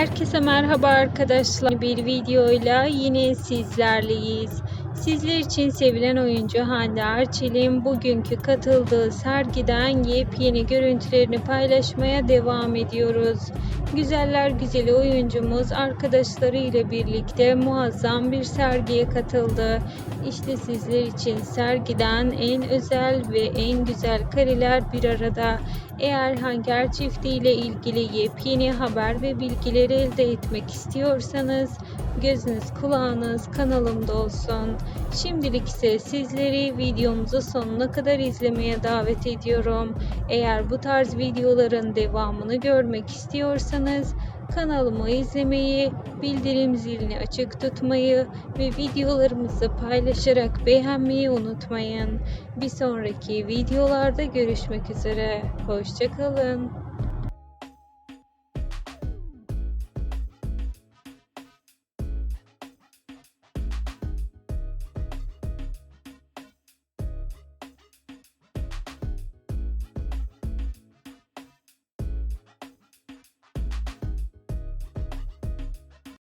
Herkese merhaba arkadaşlar. Bir videoyla yine sizlerleyiz. Sizler için sevilen oyuncu Hande Erçel'in bugünkü katıldığı sergiden yepyeni görüntülerini paylaşmaya devam ediyoruz. Güzeller güzeli oyuncumuz arkadaşlarıyla birlikte muazzam bir sergiye katıldı. İşte sizler için sergiden en özel ve en güzel kareler bir arada. Eğer Hangar çifti ile ilgili yepyeni haber ve bilgileri elde etmek istiyorsanız gözünüz kulağınız kanalımda olsun. Şimdilik ise sizleri videomuzu sonuna kadar izlemeye davet ediyorum. Eğer bu tarz videoların devamını görmek istiyorsanız kanalımı izlemeyi, bildirim zilini açık tutmayı ve videolarımızı paylaşarak beğenmeyi unutmayın. Bir sonraki videolarda görüşmek üzere. Hoşçakalın.